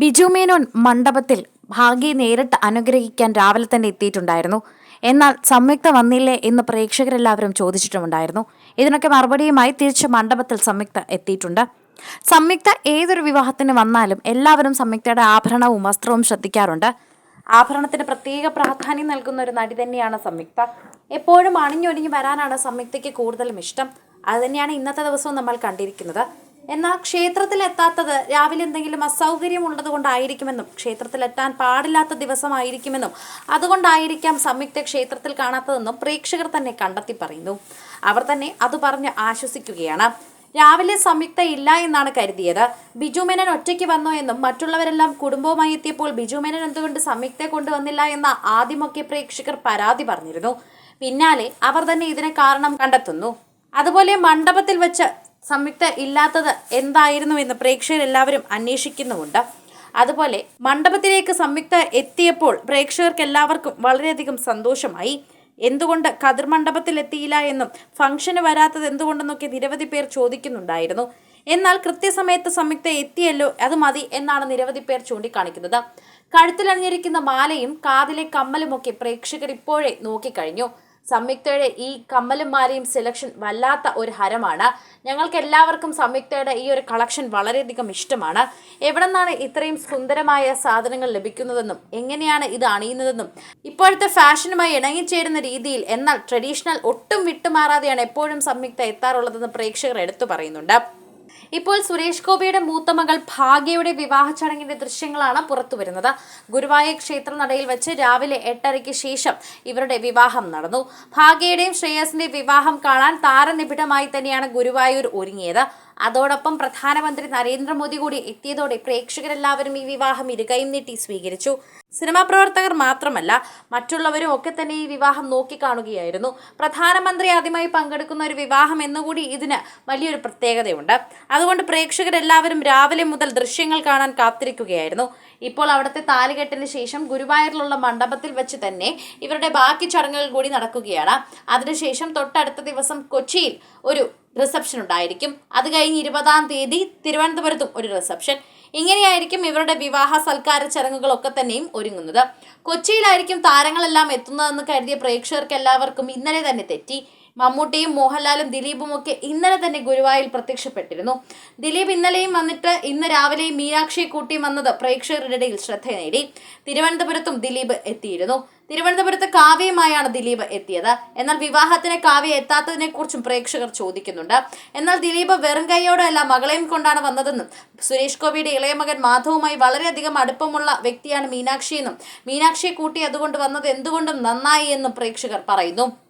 ബിജു മേനോൻ മണ്ഡപത്തിൽ ഭാഗ്യയെ നേരിട്ട് അനുഗ്രഹിക്കാൻ രാവിലെ തന്നെ എത്തിയിട്ടുണ്ടായിരുന്നു. എന്നാൽ സംയുക്ത വന്നില്ലേ എന്ന് പ്രേക്ഷകരെല്ലാവരും ചോദിച്ചിട്ടുമുണ്ടായിരുന്നു. ഇതിനൊക്കെ മറുപടിയുമായി തിരിച്ച് മണ്ഡപത്തിൽ സംയുക്ത എത്തിയിട്ടുണ്ട്. സംയുക്ത ഏതൊരു വിവാഹത്തിന് വന്നാലും എല്ലാവരും സംയുക്തയുടെ ആഭരണവും വസ്ത്രവും ശ്രദ്ധിക്കാറുണ്ട്. ആഭരണത്തിന് പ്രത്യേക പ്രാധാന്യം നൽകുന്ന ഒരു നടി തന്നെയാണ് സംയുക്ത. എപ്പോഴും അണിഞ്ഞൊരുങ്ങി വരാനാണ് സംയുക്തയ്ക്ക് കൂടുതലും ഇഷ്ടം. അത് തന്നെയാണ് ഇന്നത്തെ ദിവസവും നമ്മൾ കണ്ടിരിക്കുന്നത്. എന്നാൽ ക്ഷേത്രത്തിൽ എത്താത്തത് രാവിലെ എന്തെങ്കിലും അസൗകര്യം ക്ഷേത്രത്തിൽ എത്താൻ പാടില്ലാത്ത ദിവസമായിരിക്കുമെന്നും അതുകൊണ്ടായിരിക്കാം സംയുക്ത ക്ഷേത്രത്തിൽ കാണാത്തതെന്നും പ്രേക്ഷകർ തന്നെ കണ്ടെത്തി പറയുന്നു. അവർ തന്നെ അത് പറഞ്ഞ് ആശ്വസിക്കുകയാണ്. രാവിലെ സംയുക്ത ഇല്ല എന്നാണ് കരുതിയത്. ബിജു മേനൻ ഒറ്റയ്ക്ക് വന്നോ എന്നും മറ്റുള്ളവരെല്ലാം കുടുംബവുമായി എത്തിയപ്പോൾ ബിജു മേനൻ എന്തുകൊണ്ട് സംയുക്തയെ കൊണ്ടുവന്നില്ല എന്ന ആദ്യമൊക്കെ പ്രേക്ഷകർ പരാതി പറഞ്ഞിരുന്നു. പിന്നാലെ അവർ തന്നെ ഇതിന് കാരണം കണ്ടെത്തുന്നു. അതുപോലെ മണ്ഡപത്തിൽ വെച്ച് സംയുക്ത ഇല്ലാത്തത് എന്തായിരുന്നു എന്ന് പ്രേക്ഷകരെല്ലാവരും അന്വേഷിക്കുന്നുമുണ്ട്. അതുപോലെ മണ്ഡപത്തിലേക്ക് സംയുക്ത എത്തിയപ്പോൾ പ്രേക്ഷകർക്ക് എല്ലാവർക്കും വളരെയധികം സന്തോഷമായി. എന്തുകൊണ്ട് കതിർ മണ്ഡപത്തിൽ എത്തിയില്ല എന്നും ഫംഗ്ഷന് വരാത്തത് എന്തുകൊണ്ടെന്നൊക്കെ നിരവധി പേർ ചോദിക്കുന്നുണ്ടായിരുന്നു. എന്നാൽ കൃത്യസമയത്ത് സംയുക്ത എത്തിയല്ലോ അത് മതി എന്നാണ് നിരവധി പേർ ചൂണ്ടിക്കാണിക്കുന്നത്. കഴുത്തിലണിഞ്ഞിരിക്കുന്ന മാലയും കാതിലെ കമ്മലുമൊക്കെ പ്രേക്ഷകർ ഇപ്പോഴേ നോക്കിക്കഴിഞ്ഞു. സംയുക്തയുടെ ഈ കമ്മലും മാലയും സെലക്ഷൻ വല്ലാത്ത ഒരു ഹരമാണ്. ഞങ്ങൾക്ക് എല്ലാവർക്കും സംയുക്തയുടെ ഈ ഒരു കളക്ഷൻ വളരെയധികം ഇഷ്ടമാണ്. എവിടെ നിന്നാണ് ഇത്രയും സുന്ദരമായ സാധനങ്ങൾ ലഭിക്കുന്നതെന്നും എങ്ങനെയാണ് ഇത് അണിയുന്നതെന്നും ഇപ്പോഴത്തെ ഫാഷനുമായി ഇണങ്ങിച്ചേരുന്ന രീതിയിൽ എന്നാൽ ട്രഡീഷണൽ ഒട്ടും വിട്ടുമാറാതെയാണ് എപ്പോഴും സംയുക്ത എത്താറുള്ളതെന്ന് പ്രേക്ഷകർ എടുത്തു പറയുന്നുണ്ട്. ഇപ്പോൾ സുരേഷ് ഗോപിയുടെ മൂത്ത മകൾ ഭാഗ്യയുടെ വിവാഹ ചടങ്ങിന്റെ ദൃശ്യങ്ങളാണ് പുറത്തു വരുന്നത് ഗുരുവായൂർ ക്ഷേത്ര നടയിൽ വെച്ച് രാവിലെ എട്ടരയ്ക്ക് ശേഷം ഇവരുടെ വിവാഹം നടന്നു. ഭാഗ്യയുടെയും ശ്രേയസിന്റെയും വിവാഹം കാണാൻ താരനിബിഡമായി തന്നെയാണ് ഗുരുവായൂർ ഒരുങ്ങിയത്. അതോടൊപ്പം പ്രധാനമന്ത്രി നരേന്ദ്രമോദി കൂടി എത്തിയതോടെ പ്രേക്ഷകരെല്ലാവരും ഈ വിവാഹം ഇരുകയും നീട്ടി സ്വീകരിച്ചു. സിനിമാ പ്രവർത്തകർ മാത്രമല്ല മറ്റുള്ളവരും ഒക്കെ തന്നെ ഈ വിവാഹം നോക്കിക്കാണുകയായിരുന്നു പ്രധാനമന്ത്രി ആദ്യമായി പങ്കെടുക്കുന്ന ഒരു വിവാഹം എന്നുകൂടി ഇതിന് വലിയൊരു പ്രത്യേകതയുണ്ട്. അതുകൊണ്ട് പ്രേക്ഷകരെല്ലാവരും രാവിലെ മുതൽ ദൃശ്യങ്ങൾ കാണാൻ കാത്തിരിക്കുകയായിരുന്നു. ഇപ്പോൾ അവിടുത്തെ താലികെട്ടിന് ശേഷം ഗുരുവായൂരിലുള്ള മണ്ഡപത്തിൽ വെച്ച് തന്നെ ഇവരുടെ ബാക്കി ചടങ്ങുകൾ കൂടി നടക്കുകയാണ്. അതിനുശേഷം തൊട്ടടുത്ത ദിവസം കൊച്ചിയിൽ ഒരു റിസപ്ഷൻ ഉണ്ടായിരിക്കും. അത് കഴിഞ്ഞ് ഇരുപതാം തീയതി തിരുവനന്തപുരത്തും ഒരു റിസപ്ഷൻ ഇങ്ങനെയായിരിക്കും ഇവരുടെ വിവാഹ സൽക്കാര ചടങ്ങുകളൊക്കെ തന്നെയും ഒരുങ്ങുന്നത്. കൊച്ചിയിലായിരിക്കും താരങ്ങളെല്ലാം എത്തുന്നതെന്ന് കരുതിയ പ്രേക്ഷകർക്ക് എല്ലാവർക്കും ഇന്നലെ തന്നെ തെറ്റി. മമ്മൂട്ടിയും മോഹൻലാലും ദിലീപും ഒക്കെ ഇന്നലെ തന്നെ ഗുരുവായൂർ പ്രത്യക്ഷപ്പെട്ടിരുന്നു. ദിലീപ് ഇന്നലെയും വന്നിട്ട് ഇന്ന് രാവിലെയും മീനാക്ഷിയെ കൂട്ടി വന്നത് പ്രേക്ഷകരുടെ ഇടയിൽ ശ്രദ്ധ നേടി. തിരുവനന്തപുരത്തും ദിലീപ് എത്തിയിരുന്നു. തിരുവനന്തപുരത്ത് കാവ്യയുമായാണ് ദിലീപ് എത്തിയത്. എന്നാൽ വിവാഹത്തിന് കാവ്യ എത്താത്തതിനെ കുറിച്ചും പ്രേക്ഷകർ ചോദിക്കുന്നുണ്ട്. എന്നാൽ ദിലീപ് വെറും കൈയോടെയല്ല മകളെയും കൊണ്ടാണ് വന്നതെന്നും സുരേഷ് ഗോപിയുടെ ഇളയ മകൻ മാധവുമായി വളരെയധികം അടുപ്പമുള്ള വ്യക്തിയാണ് മീനാക്ഷിയെന്നും മീനാക്ഷിയെ കൂട്ടി അതുകൊണ്ട് വന്നത് എന്തുകൊണ്ടും നന്നായി എന്നും പ്രേക്ഷകർ പറയുന്നു.